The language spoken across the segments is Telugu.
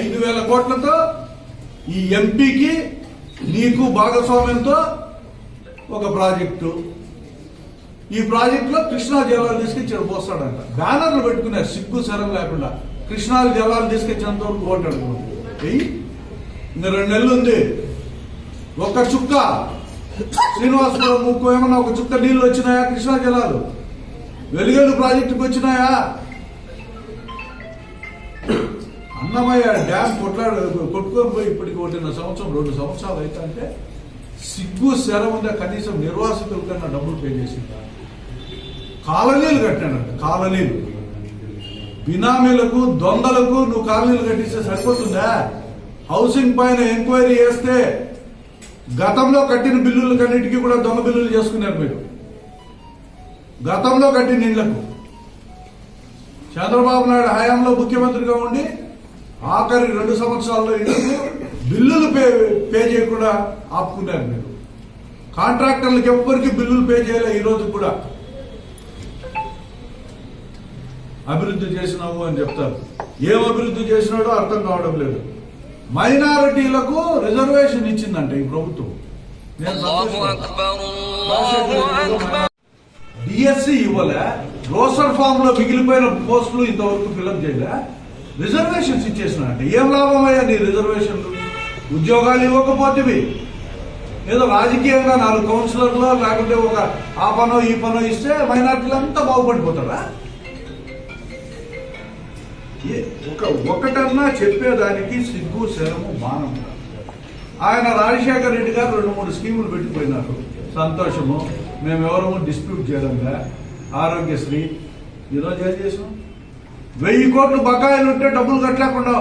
ఐదు వేల కోట్లతో ఈ ఎంపీకి నీకు భాగస్వామ్యంతో ఒక ప్రాజెక్టు. ఈ ప్రాజెక్టులో కృష్ణా జలాలు తీసుకొచ్చి పోస్తాడంట. బ్యానర్లు పెట్టుకున్నారు సిగ్గు సరం లేకుండా. కృష్ణా జలాలు తీసుకొచ్చినంత వరకు ఓటు అడుగుతుంది ఇంకా రెండు నెలలు ఉంది. ఒక్క చుక్క. శ్రీనివాసపురం ముక్కు ఏమన్నా ఒక చుక్క నీళ్ళు వచ్చినాయా కృష్ణా జలాలు? వెలుగేలు ప్రాజెక్టుకి వచ్చినాయా? అన్నమయ్య డ్యామ్ కొట్లాడు కొట్టుకొని పోయి ఇప్పటికి ఒకటిన్నర సంవత్సరం రెండు సంవత్సరాలు అయితే అంటే సిగ్గు శరం కనీసం నిర్వాసితుల కన్నా డబ్బులు పే చేసిందా? కాలనీలు కట్టాడంట కాలనీలు. బినామీలకు దొంగలకు నువ్వు కాలనీలు కట్టిస్తే సరిపోతుందా? హౌసింగ్ పైన ఎంక్వైరీ చేస్తే గతంలో కట్టిన బిల్లులు కన్నిటికీ కూడా దొంగ బిల్లులు చేసుకున్నారు మీరు. గతంలో కట్టిన ఇళ్ళకు చంద్రబాబు నాయుడు హయాంలో ముఖ్యమంత్రిగా ఉండి ఆఖరి రెండు సంవత్సరాల్లో ఎందుకు బిల్లులు పే పే చేయకుండా ఆపుకున్నారు మీరు? కాంట్రాక్టర్లకు ఎవ్వరికి బిల్లులు పే చేయలే ఈరోజు కూడా. అభివృద్ధి చేసినావు అని చెప్తారు. ఏం అభివృద్ధి చేసినాడో అర్థం కావడం లేదు. మైనారిటీలకు రిజర్వేషన్ ఇచ్చిందంట ఈ ప్రభుత్వం. డిఎస్సి ఇవ్వలే రోసర్ ఫామ్లో మిగిలిపోయిన పోస్టులు ఇంతవరకు ఫిలప్ చేయలే. రిజర్వేషన్స్ ఇచ్చేసినారంటే ఏం లాభం అయ్యా నీ రిజర్వేషన్లు ఉద్యోగాలు ఇవ్వకపోతేవి. ఏదో రాజకీయంగా నాలుగు కౌన్సిలర్లు లేకపోతే ఒక ఆ పనో ఈ పనో ఇస్తే మైనార్టీలు అంతా బాగుపడిపోతారా? ఏ- ఒక ఒకటన్నా చెప్పేదానికి సిగ్గు శరము మానం ఆయన రాజశేఖర రెడ్డి గారు రెండు మూడు స్కీములు పెట్టిపోయినారు సంతోషము. మేము ఎవరము డిస్ప్యూట్ చేయడంగా ఆరోగ్యశ్రీ. ఈరోజు ఏం చేసాం వెయ్యి కోట్లు బకాయిలు ఉంటే డబ్బులు కట్టలేకుండా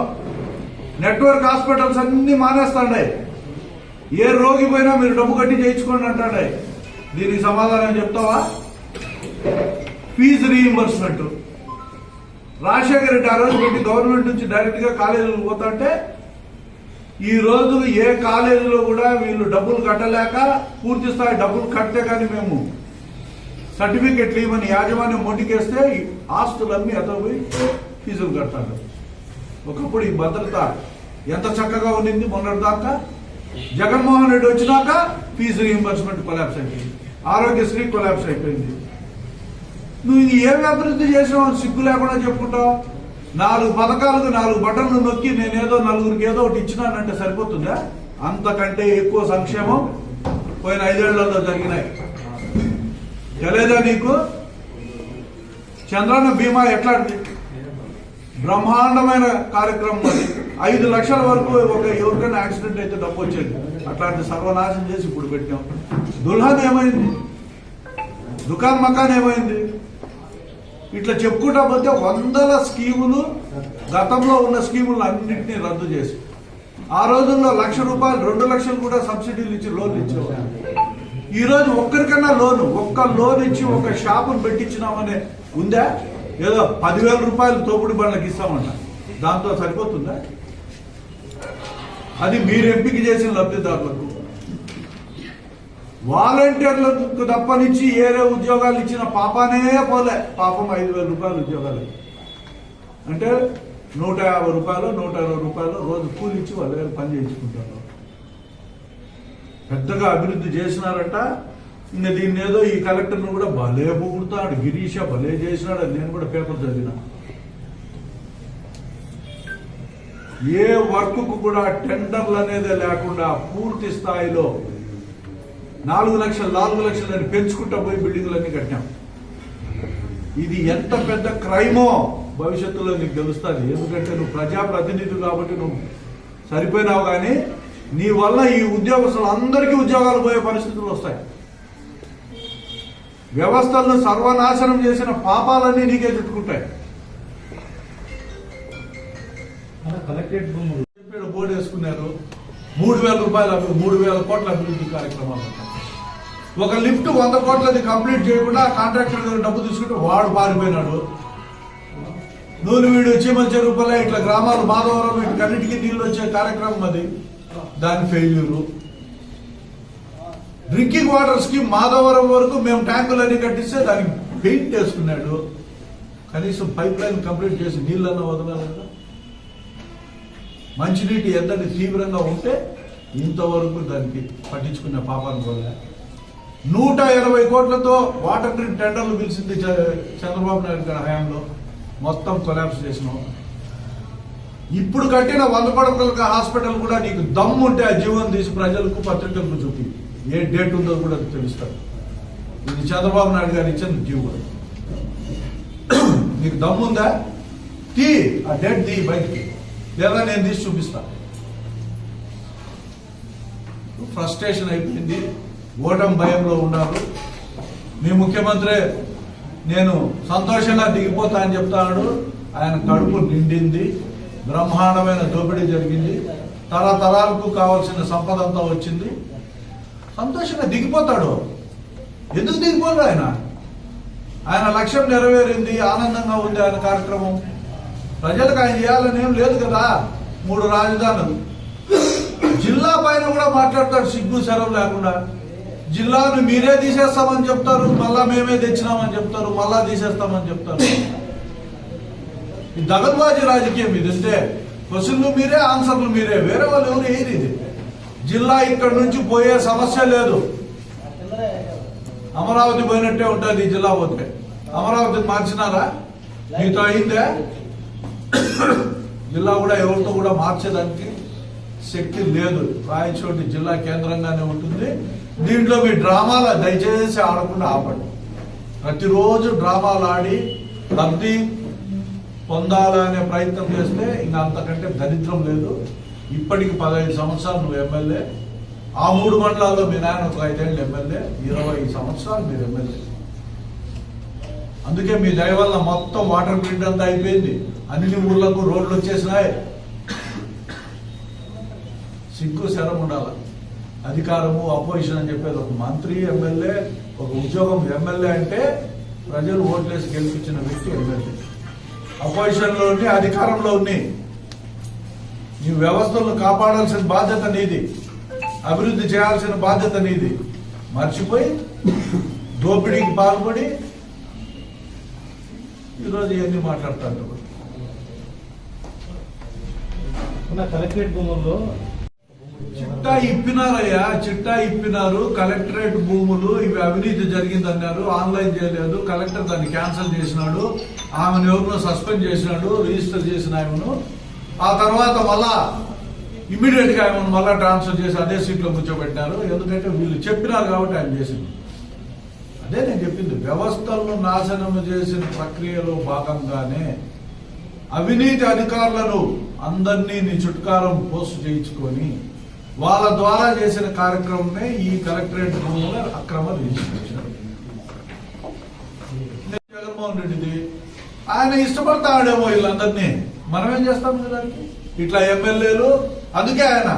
నెట్వర్క్ హాస్పిటల్స్ అన్ని మానేస్తాండాయి. ఏ రోగి పోయినా మీరు డబ్బు కట్టి చేయించుకోండి అంటాడే దీనికి సమాధానం చెప్తావా? ఫీజు రీఇంబర్స్మెంట్ రాజశేఖర రెడ్డి ఆ రోజు పెట్టి గవర్నమెంట్ నుంచి డైరెక్ట్గా కాలేజీలకు పోతుంటే ఈ రోజు ఏ కాలేజీలో కూడా వీళ్ళు డబ్బులు కట్టలేక పూర్తి స్థాయి డబ్బులు కట్టే కానీ మేము సర్టిఫికెట్లు ఇవ్వని యాజమాన్యం మొండికేస్తే ఆస్తులన్నీ ఆస్తులు అతను ఫీజులు కడతాడు. ఒకప్పుడు ఈ భద్రత ఎంత చక్కగా ఉండింది మొన్నటి దాకా? జగన్మోహన్ రెడ్డి వచ్చినాక ఫీజు రీఎంబర్స్మెంట్ కొలాబ్స్ అయిపోయింది. ఆరోగ్యశ్రీ కొలాబ్స్ అయిపోయింది. నువ్వు ఇది ఏమి అభివృద్ధి చేసావు సిగ్గు లేకుండా చెప్పుకుంటావు? నాలుగు పథకాలకు నాలుగు బటన్లు నొక్కి నేనేదో నలుగురికి ఏదో ఒకటి ఇచ్చినానంటే సరిపోతుందా? అంతకంటే ఎక్కువ సంక్షేమం పోయిన ఐదేళ్ళలో జరిగినాయి. తెలియదా నీకు? చంద్రన్న బీమా ఎట్లాంటి బ్రహ్మాండమైన కార్యక్రమం అది ఐదు లక్షల వరకు ఒక ఎవరికైనా యాక్సిడెంట్ అయితే డబ్బు వచ్చేది. అట్లాంటి సర్వనాశనం చేసి ఇప్పుడు పెట్టాం. దుల్హన్ ఏమైంది? దుకాన్ మకాన్ ఏమైంది? ఇట్లా చెప్పుకుంటా పోతే వందల స్కీములు గతంలో ఉన్న స్కీములు అన్నింటినీ రద్దు చేసి. ఆ రోజుల్లో లక్ష రూపాయలు రెండు లక్షలు కూడా సబ్సిడీలు ఇచ్చి లోన్లు ఇచ్చేవారు ఈరోజు ఒక్కరికన్నా లోను ఒక్క లోన్ ఇచ్చి ఒక షాపును పెట్టించినామనే ఉందా? ఏదో పదివేల రూపాయలు తోపుడు బండ్లకు ఇస్తామంట దాంతో సరిపోతుందా? అది మీరు ఎంపిక చేసిన లబ్ధిదారులకు. వాలంటీర్లకు తప్పనిచ్చి ఏరే ఉద్యోగాలు ఇచ్చిన పాపానే పోలే. పాపం ఐదు వేల రూపాయలు ఉద్యోగాలు అంటే నూట యాభై రూపాయలు నూట ఇరవై రూపాయలు రోజు కూలిచ్చి వాళ్ళ దగ్గర పని చేయించుకుంటారు. పెద్దగా అభివృద్ధి చేసినారట. ఇంకా దీన్ని ఏదో ఈ కలెక్టర్ను కూడా భలే పొగుడుతాడు గిరీష భలే చేసినాడు. అని నేను కూడా పేపర్ చదివిన. ఏ వర్క్కు కూడా టెండర్లు అనేదే లేకుండా పూర్తి స్థాయిలో నాలుగు లక్షలు నాలుగు లక్షలు అని పెంచుకుంటా పోయి బిల్డింగ్లన్నీ కట్టాం. ఇది ఎంత పెద్ద క్రైమో భవిష్యత్తులో నీకు తెలుస్తుంది. ఎందుకంటే నువ్వు ప్రజాప్రతినిధి కాబట్టి నువ్వు సరిపోయినావు కానీ నీ వల్ల ఈ ఉద్యోగస్తులు అందరికీ ఉద్యోగాలు పోయే పరిస్థితులు వస్తాయి. వ్యవస్థలను సర్వనాశనం చేసిన పాపాలన్నీ నీకే చుట్టుకుంటాయి. చెప్పాడు బోర్డు వేసుకున్నారు. మూడు వేల రూపాయల అభి- మూడు వేల కోట్ల అభివృద్ధి కార్యక్రమాలు. ఒక లిఫ్ట్ వంద కోట్లది కంప్లీట్ చేయకుండా కాంట్రాక్టర్ దగ్గర డబ్బు తీసుకుంటే వాడు పారిపోయినాడు. నూనెవీడు చీమల చెరుపలే ఇట్లా గ్రామాలు మాధవరం వీటికన్నిటికీ నీళ్ళు వచ్చే కార్యక్రమం అది. దాని failure drinking water scheme Madhavaram వరకు మేము ట్యాంకులన్నీ కట్టిస్తే దానికి పెయింట్ వేసుకున్నాడు. కనీసం పైప్ లైన్ కంప్లీట్ చేసి నీళ్ళన్న వదలాలి కదా. మంచినీటి ఎంతటి తీవ్రంగా ఉంటే ఇంతవరకు దానికి పట్టించుకునే పాపాన్ని పోలే నూట ఇరవై కోట్లతో వాటర్ గ్రిడ్ టెండర్లు పిలిచింది చ- చంద్రబాబు నాయుడు గారి హయాంలో. మొత్తం కొలాబ్స్ చేసినాం. ఇప్పుడు కట్టిన వంద పడకల హాస్పిటల్ కూడా నీకు దమ్ము ఉంటే ఆ జీవనం తీసి ప్రజలకు పత్రికలకు చూపి. ఏ డేట్ ఉందో కూడా తెలుస్తారు ఇది చంద్రబాబు నాయుడు గారు ఇచ్చిన జీవో. నీకు దమ్ము ఉందా తీ ఆ డేట్ తీ బయటికి. లేదా నేను తీసి చూపిస్తా. ఫ్రస్ట్రేషన్ అయిపోయింది. ఓటం భయంలో ఉన్నారు. మీ ముఖ్యమంత్రి నేను సంతోషంగా దిగిపోతా అని చెప్తాడు. ఆయన కడుపు నిండింది. బ్రహ్మాండమైన దోపిడీ జరిగింది. తరతరాలకు కావాల్సిన సంపద అంతా వచ్చింది. సంతోషంగా దిగిపోతాడు. ఎందుకు దిగిపోడు ఆయన? ఆయన లక్ష్యం నెరవేరింది ఆనందంగా ఉంది ఆయన కార్యక్రమం. ప్రజలకు ఆయన చేయాలని ఏం లేదు కదా. మూడు రాజధానులు. జిల్లా పైన కూడా మాట్లాడతాడు సిగ్గు శరం లేకుండా. జిల్లాను మీరే తీసేస్తామని చెప్తారు మళ్ళా మేమే తెచ్చినామని చెప్తారు మళ్ళా తీసేస్తామని చెప్తారు. ఈ దగల్బాజీ రాజకీయం ఇది అంటే క్వశ్చన్లు మీరే ఆన్సర్లు మీరే వేరే వాళ్ళు ఎవరు ఏది ఇది జిల్లా ఇక్కడ నుంచి పోయే సమస్య లేదు. అమరావతి పోయినట్టే ఉంటుంది జిల్లా పోతే. అమరావతి మార్చినారా? మీతో అయిందే? జిల్లా కూడా ఎవరితో కూడా మార్చేదానికి శక్తి లేదు. రాయచోటి జిల్లా కేంద్రంగానే ఉంటుంది. దీంట్లో మీ డ్రామాల దయచేసి ఆడకుండా ఆపండి. ప్రతిరోజు డ్రామాలు ఆడి లబ్ధి పొందాలనే ప్రయత్నం చేస్తే ఇంకా అంతకంటే దరిద్రం లేదు. ఇప్పటికి పదహైదు సంవత్సరాలు నువ్వు ఎమ్మెల్యే. ఆ మూడు మండలాల్లో మీ నాయన ఒక ఐదేళ్ళు ఎమ్మెల్యే. ఇరవై సంవత్సరాలు మీరు ఎమ్మెల్యే. అందుకే మీ దయ వల్ల మొత్తం వాటర్ గ్రిడ్ అంతా అయిపోయింది. అన్ని ఊర్లకు రోడ్లు వచ్చేసినాయి. సిగ్గు శరం ఉండాల. అధికారము అపోజిషన్ అని చెప్పేది ఒక మంత్రి ఎమ్మెల్యే ఒక ఉద్యోగం ఎమ్మెల్యే అంటే ప్రజలు ఓట్లేసి గెలిపించిన వ్యక్తి ఎమ్మెల్యే. అపోజిషన్లో ఉండి అధికారంలో ఉన్ని నీ వ్యవస్థలను కాపాడాల్సిన బాధ్యత నీది. అభివృద్ధి చేయాల్సిన బాధ్యత నీది. మర్చిపోయి దోపిడీకి పాల్పడి ఈరోజు ఇవన్నీ మాట్లాడతాడు కలెక్టరేట్ భూముల్లో చిట్టా ఇప్పినారయ్యా చిట్టా ఇప్పినారు. కలెక్టరేట్ భూములు ఇవి అవినీతి జరిగిందన్నారు. ఆన్లైన్ చేయలేదు. కలెక్టర్ దాన్ని క్యాన్సిల్ చేసినాడు. ఆమెను ఎవరినో సస్పెండ్ చేసినాడు రిజిస్టర్ చేసిన ఆమెను ఆ తర్వాత మళ్ళా ఇమ్మీడియట్గా ఆమెను మళ్ళా ట్రాన్స్ఫర్ చేసి అదే సీట్లో కూర్చోబెట్టినారు. ఎందుకంటే వీళ్ళు చెప్పినారు కాబట్టి ఆయన చేసింది. అదే నేను చెప్పింది. వ్యవస్థలను నాశనం చేసిన ప్రక్రియలో భాగంగానే అవినీతి అధికారులను అందరినీ నీ చుట్కారం పోస్ట్ చేయించుకొని వాళ్ళ ద్వారా చేసిన కార్యక్రమమే ఈ కలెక్టరేట్ భూముల అక్రమ రిజిస్ట్రేషన్. జగన్మోహన్ రెడ్డిది. ఆయన ఇష్టపడతాడేమో వీళ్ళందరినీ. మనం ఏం చేస్తాం దానికి? ఇట్లా ఎమ్మెల్యేలు అందుకే ఆయన.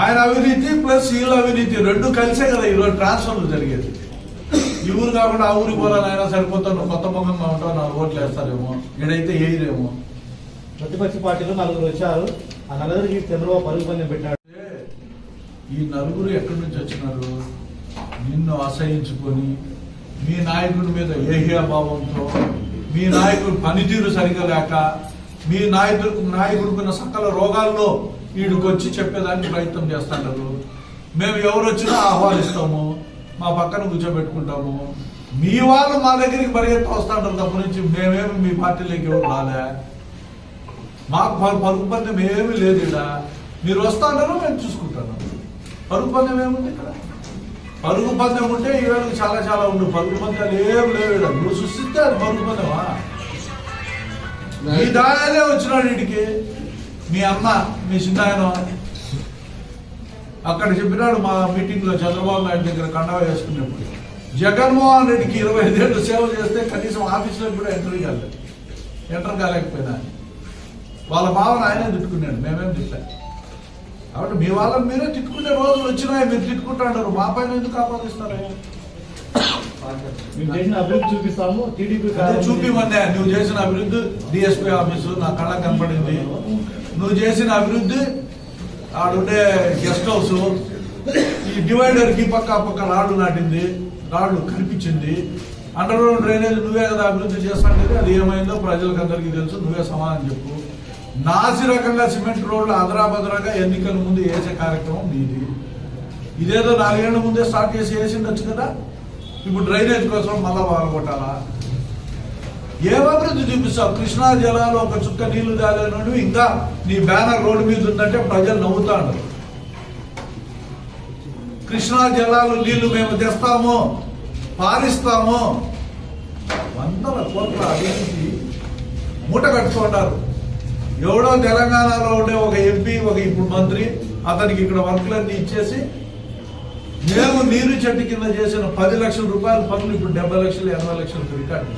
ఆయన అవినీతి ప్లస్ వీళ్ళ అవినీతి రెండు కలిసే కదా ఈరోజు ట్రాన్స్ఫర్లు జరిగేది. ఈ ఊరు కాకుండా ఆ ఊరికి పోవాలని అయినా సరిపోతాను కొత్త ముఖంగా ఉంటావు నాలుగు ఓట్లు వేస్తారేమో ఈడైతే వేయరేమో ప్రతిపక్ష పార్టీలో నలుగురు వచ్చారు. ఆ నలుగురికి చంద్రబాబు పరుగు పందెం పెట్టాడు. అంటే ఈ నలుగురు ఎక్కడి నుంచి వచ్చినారు? నిన్ను ఆశ్రయించుకొని మీ నాయకుడి మీద ఏహియాభావంతో మీ నాయకుడు పనితీరు సరిగా లేక మీ నాయకుడు నాయకుడుకున్న సకల రోగాల్లో వీడికొచ్చి చెప్పేదానికి ప్రయత్నం చేస్తున్నారు మేము ఎవరు వచ్చినా ఆహ్వానిస్తాము మా పక్కన కూర్చోబెట్టుకుంటాము. మీ వాళ్ళు మా దగ్గరికి పరిగెత్తి వస్తుంటారు తప్ప నుంచి మేమేమి మీ పార్టీలోకి ఎవరు రాలే. మాకు పరు- పరుగు పందెం ఏమీ లేదు ఇక్కడ మీరు వస్తానో మేము చూసుకుంటాను పరుగు పందెం ఏముంది ఇక్కడ? పరుగు పందెం ఉంటే ఈవేళ చాలా చాలా ఉండు. పరుగు పందెలు ఏం లేవు ఇక్కడ నువ్వు సృష్టిస్తే అది పరుగు పందెమా మీ దాయాలే వచ్చినాడు వీడికి మీ అమ్మ మీ చిన్నాయన. అక్కడ చెప్పినాడు మా మీటింగ్లో చంద్రబాబు నాయుడు దగ్గర కండవ వేసుకునేప్పుడు జగన్మోహన్ రెడ్డికి ఇరవై ఐదేళ్ళు సేవ చేస్తే కనీసం ఆఫీసులో కూడా ఎంటర్ కాలేదు ఎంటర్ కాలేకపోయినా. వాళ్ళ భావన ఆయనే తిట్టుకున్నాడు మేమేం తిట్టాం కాబట్టి మీ వాళ్ళని మీరే తిట్టుకునే రోజులు వచ్చినాయి మీరు తిట్టుకుంటాడారు మా పైన ఎందుకు ఆపాదిస్తారు చూపిస్తాము చూపిమన్నా నువ్వు చేసిన అభివృద్ధి డిఎస్పీ ఆఫీసు నా కళ్ళ కనపడింది. నువ్వు చేసిన అభివృద్ధి ఆడుండే గెస్ట్ హౌస్ ఈ డివైడర్కి పక్క పక్క రాళ్ళు నాటింది రాళ్ళు కనిపించింది. అండర్ గ్రౌండ్ డ్రైనేజ్ నువ్వే కదా అభివృద్ధి చేస్తాంటే అది ఏమైందో ప్రజలకు అందరికీ తెలుసు నువ్వే సమాధానం చెప్పు. నాసి రకంగా సిమెంట్ రోడ్లు అదరాబదరాగా ఎన్నికల ముందు వేసే కార్యక్రమం మీది. ఇదేదో నాలుగేళ్ళ ముందే స్టార్ట్ చేసి వేసిండొచ్చు కదా? ఇప్పుడు డ్రైనేజ్ కోసం మళ్ళా కొట్టాలా? ఏమభివృద్ధి చూపిస్తావు? కృష్ణా జలాలు ఒక చుక్క నీళ్ళు తాగలేను ఇంకా నీ బ్యానర్ రోడ్డు మీద ఉందంటే ప్రజలు నవ్వుతాడు కృష్ణా జలాలు నీళ్ళు మేము తెస్తాము పారిస్తాము. వందల కోట్ల అభివృద్ధి మూట కట్టుకుంటారు. ఎవడో తెలంగాణలో ఉండే ఒక ఎంపీ ఒక ఇప్పుడు మంత్రి అతనికి ఇక్కడ వర్కులన్నీ ఇచ్చేసి మేము నీరు చెట్టు కింద చేసిన పది లక్షల రూపాయల పనులు ఇప్పుడు డెబ్బై లక్షలు ఎనభై లక్షలకు రికార్డు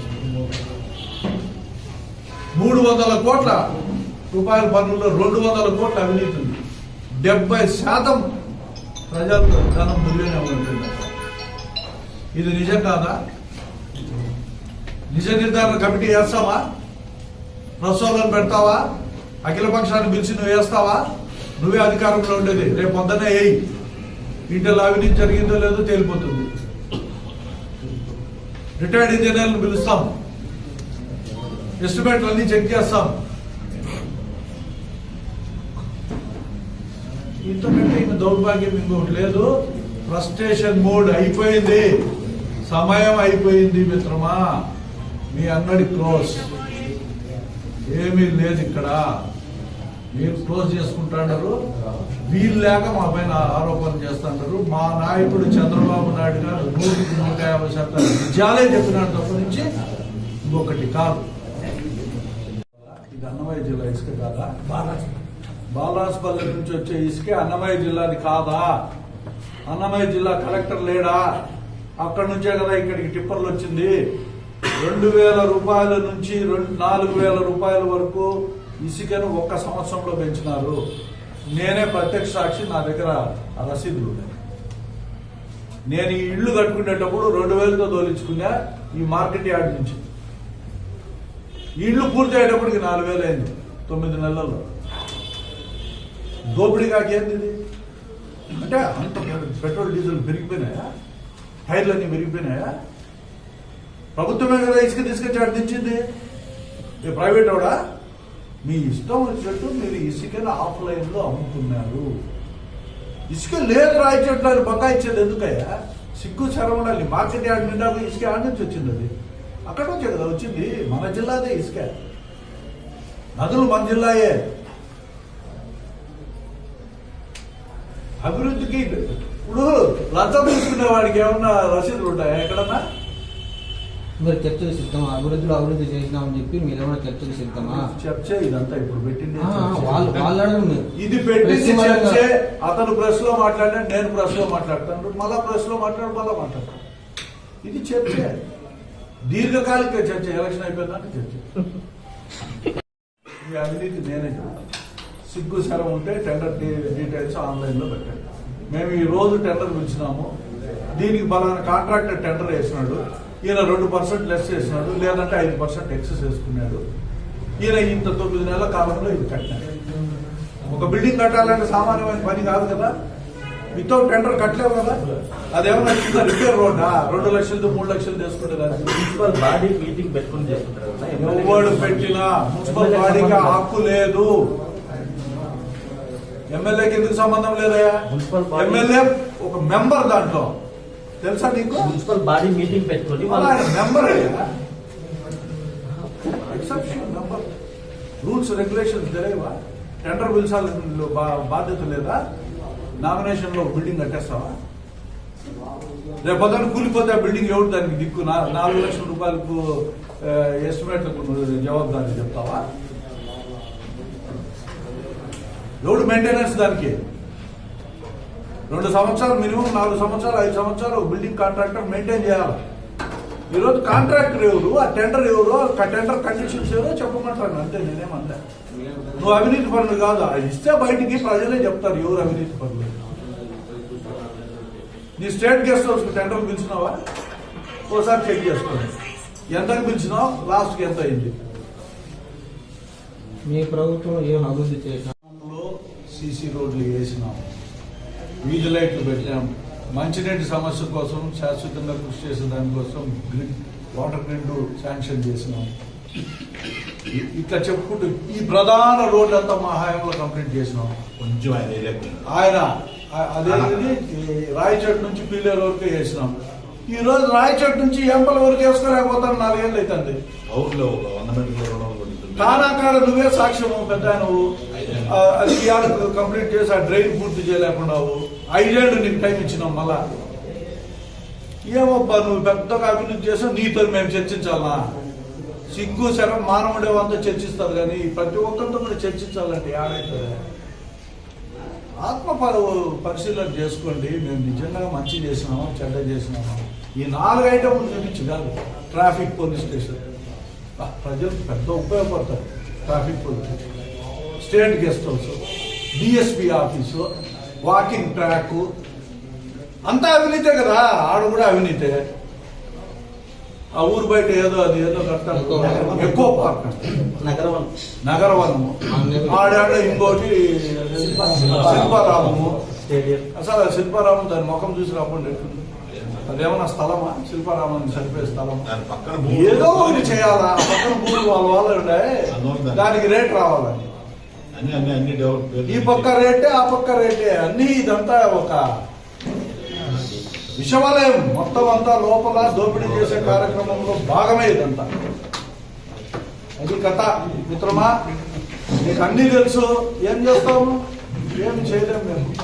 మూడు వందల కోట్ల రూపాయల పన్నుల్లో రెండు వందల కోట్ల అవినీతి ఉంది. డెబ్బై శాతం ప్రజలకు ధనం మురిగినే ఇది నిజం కాదా? నిజ నిర్ధారణ కమిటీ వేస్తావా? ప్రసోలను పెడతావా? అఖిల పక్షాన్ని పిలిచి నువ్వు వేస్తావా? నువ్వే అధికారంలో ఉండేది. రేపు పొద్దునే వేయి ఇంటిలో అవినీతి జరిగిందో లేదో తేలిపోతుంది. రిటైర్డ్ ఇంజనీర్లను పిలుస్తాం. ఎస్టిమేట్లు అన్ని చెక్ చేస్తాం. ఇంతకంటే ఇంక దౌర్భాగ్యం ఇంకొకటి లేదు. ఫ్రస్ట్రేషన్ మోడ్ అయిపోయింది. సమయం అయిపోయింది మిత్రమా. మీ అంగడి క్లోజ్. ఏమీ లేదు ఇక్కడ. మీరు క్లోజ్ చేసుకుంటున్నారు వీలు లేక మా పైన ఆరోపణలు చేస్తుంటారు మా నాయకుడు చంద్రబాబు నాయుడు గారు నూటికి నూట యాభై శాతం నిజాలే చెప్పినాడు తప్ప నుంచి ఇంకొకటి కాదు. ఇది అన్నమయ్య జిల్లా ఇసుక కాదా? బాలాస్పల్లి నుంచి వచ్చే ఇసుక అన్నమయ్య జిల్లాది కాదా? అన్నమయ్య జిల్లా కలెక్టర్ లేడా? అక్కడి నుంచే కదా ఇక్కడికి టిప్పర్లు వచ్చింది. రెండు వేల రూపాయల నుంచి రెండు నాలుగు వేల రూపాయల వరకు ఇసుకను ఒక్క సంవత్సరంలో పెంచినారు. నేనే ప్రత్యక్ష సాక్షి నా దగ్గర రసీదులు ఉన్నాయి. నేను ఈ ఇల్లు కట్టుకునేటప్పుడు రెండు వేలతో తోలించుకున్నా ఈ మార్కెట్ యార్డ్ నుంచి. ఇల్లు పూర్తి అయ్యేటప్పటికి నాలుగు వేలు అయింది తొమ్మిది నెలల్లో. దోపిడీ కాకేంది ఇది? అంటే అంత పెట్రోల్ డీజిల్ పెరిగిపోయినాయా? టైర్లన్నీ పెరిగిపోయినాయా? ప్రభుత్వమే కదా ఇసుక తీసుకొచ్చి ఆడ తెచ్చింది. ప్రైవేట్ కూడా మీ ఇష్టం వచ్చినట్టు మీరు ఇసుకను ఆఫ్లైన్లో అమ్ముతున్నారు. ఇసుక లేదు రాయించట్లు అని బకాయిచ్చేది ఎందుకయ్యా? సిగ్గు శరం ఉండాలి. మార్కెట్ యార్డ్ నిండా ఇసుక ఆడ నుంచి వచ్చింది అది. అక్కడ నుంచి కదా వచ్చింది. మన జిల్లాదే ఇసుక. నదులు మన జిల్లాయే. అభివృద్ధికి ఇప్పుడు లంచం తీసుకునే వాడికి ఏమన్నా రసీదులు ఉంటాయా ఎక్కడన్నా? మరి చర్చకు సిద్ధమా? అభివృద్ధిలో అభివృద్ధి చేసినామని చెప్పి మీరు ఏమైనా చర్చకు సిద్ధమా? చర్చ ఇదంతా ఇప్పుడు పెట్టింది. వాళ్ళు వాళ్ళు ఇది పెట్టింది చర్చే. అతను ప్రెస్లో మాట్లాడాడు నేను ప్రెస్లో మాట్లాడతాను. మళ్ళా ప్రెస్లో మాట్లాడు మళ్ళా మాట్లాడతాను. ఇది చర్చే. దీర్ఘకాలిక చర్చ. ఎలక్షన్ అయిపోయిందంటే చర్చ. ఈ అవినీతి నేనే సిగ్గు శరం ఉంటే టెండర్ డీటెయిల్స్ ఆన్లైన్లో పెట్టండి. మేము ఈ రోజు టెండర్ పిలిచినాము. దీనికి బలానా కాంట్రాక్టర్ టెండర్ వేసినాడు. ఈయన రెండు పర్సెంట్ లెస్ చేసినాడు లేదంటే ఐదు పర్సెంట్ ఎక్సెస్ వేసుకున్నాడు. ఈయన ఇంత తొమ్మిది నెలల కాలంలో ఇది కట్టినాడు ఒక బిల్డింగ్ కట్టాలంటే సామాన్యమైన పని కాదు కదా? వితౌట్ టెండర్ కట్టలేవు కదా? అదేమన్నా కింద రిపేర్ రోడ్డా? రెండు లక్షలతో మూడు లక్షలు దానికి మున్సిపల్ బాడీ మీటింగ్ పెట్టుకుని చేసుకుంటారు ఎవడు పెట్టినా మున్సిపల్ బాడీకి హక్కు లేదు. ఎమ్మెల్యేకి ఎందుకు సంబంధం లేదయా ఎమ్మెల్యే ఒక మెంబర్ దాంట్లో. తెలుసా నీకు? మున్సిపల్ బాడీ మీటింగ్ పెట్టుకుని మెంబర్ మెంబర్. రూల్స్ రెగ్యులేషన్స్ తెలియవా? టెండర్ పిలిచాలి బాధ్యత లేదా? నామినేషన్లో బిల్డింగ్ కట్టేస్తావా? రేపు పొద్దున్న కూలిపోతే ఆ బిల్డింగ్ ఎవరు దానికి దిక్కు? నాలుగు లక్షల రూపాయలకు ఎస్టిమేట్ జవాబుదారి చెప్తావా? ఎవడు మెయింటెనెన్స్ దానికి? రెండు సంవత్సరాలు మినిమం నాలుగు సంవత్సరాలు ఐదు సంవత్సరాలు బిల్డింగ్ కాంట్రాక్టర్ మెయింటైన్ చేయాలి. ఈరోజు కాంట్రాక్టర్ ఎవరు? ఆ టెండర్ ఎవరు? ఆ టెండర్ కండిషన్స్ ఎవరో చెప్పమంటాను అంతే నేనేమంటా నువ్వు అవినీతి పనులు కాదు. అది ఇస్తే బయటికి ప్రజలే చెప్తారు ఎవరు అవినీతి పనులు. నీ స్టేట్ గెస్ట్ హౌస్ టెండర్ పిలిచినావా? ఓసారి చెక్ చేసుకోండి ఎంతకు పిలిచినావు? లాస్ట్కి ఎంత అయింది? మీ ప్రభుత్వం ఏం అభివృద్ధి చేసినా సీసీ రోడ్లు వేసినాం. వీధి లైట్లు పెట్టాం. మంచినీటి సమస్య కోసం శాశ్వతంగా కృషి చేసే దానికోసం గ్రిడ్ వాటర్ గ్రిడ్ శాంక్షన్ చేసినాం. ఇట్లా చెప్పుకుంటూ ఈ ప్రధాన రోడ్డు అంతా మా హయాంలో కంప్లీట్ చేసినాం. కొంచెం ఆయన ఈ రాయచోటు నుంచి పీలేరు వరకు వేసినాం ఈ రోజు రాయచోటు నుంచి ఎంపల వరకు వేసుకోలేకపోతాను నాలుగేళ్ళు అవుతుంది. కానాకాడ నువ్వే సాక్ష్యము పెద్ద నువ్వు అది కంప్లీట్ చేసి ఆ డ్రైన్ పూర్తి చేయలేకున్నావు ఐదేళ్ళు నీకు టైం ఇచ్చినాం మళ్ళా. ఏమబ్బా నువ్వు పెద్దగా అభివృద్ధి చేసావు నీతో మేము చర్చించాలా? సిగ్గు శరం మానవుడే అంతా చర్చిస్తారు కానీ ప్రతి ఒక్కరితో కూడా చర్చించాలండి ఆడైతే ఆత్మ పరిశీలన చేసుకోండి. మేము నిజంగా మంచి చేసినామా చెడ్డ చేసినామా? ఈ నాలుగు ఐటమ్లు చూపించి కాదు ట్రాఫిక్ పోలీస్ స్టేషన్. ప్రజలు పెద్ద ఉపయోగపడతారు traffic police state guest house DSP office walking track. అంతా అవినీతే కదా ఆడ కూడా అవినీతే. ఆ ఊరు బయట ఏదో అది ఏదో కడతారు. ఎక్కువ పార్క్. ఎక్కువ పార్క్. నగరం నగరవనము ఆడాడ ఇంకోటి శిల్పారామము. అసలు శిల్పారామం దాని ముఖం చూసి రాకుండా ఎట్లుంది? అదేమన్నా స్థలమా? శిల్పారామం సరిపోయే స్థలం దాని పక్కన భూమి- ఏదో ఒకటి చేయాలా? పక్కన భూములు వాళ్ళ వాళ్ళు దానికి రేట్ రావాలని అన్ని అన్ని అన్ని డెవలప్ ఈ పక్క రేటే ఆ పక్క రేటే అన్ని ఇదంతా ఒక విషవలయం. మొత్తం అంతా లోపల దోపిడీ చేసే కార్యక్రమంలో భాగమే ఇదంతా. అది కథ మిత్రమా? నీకు అన్నీ తెలుసు. ఏం చేస్తాము? ఏం చేయలేము మేము.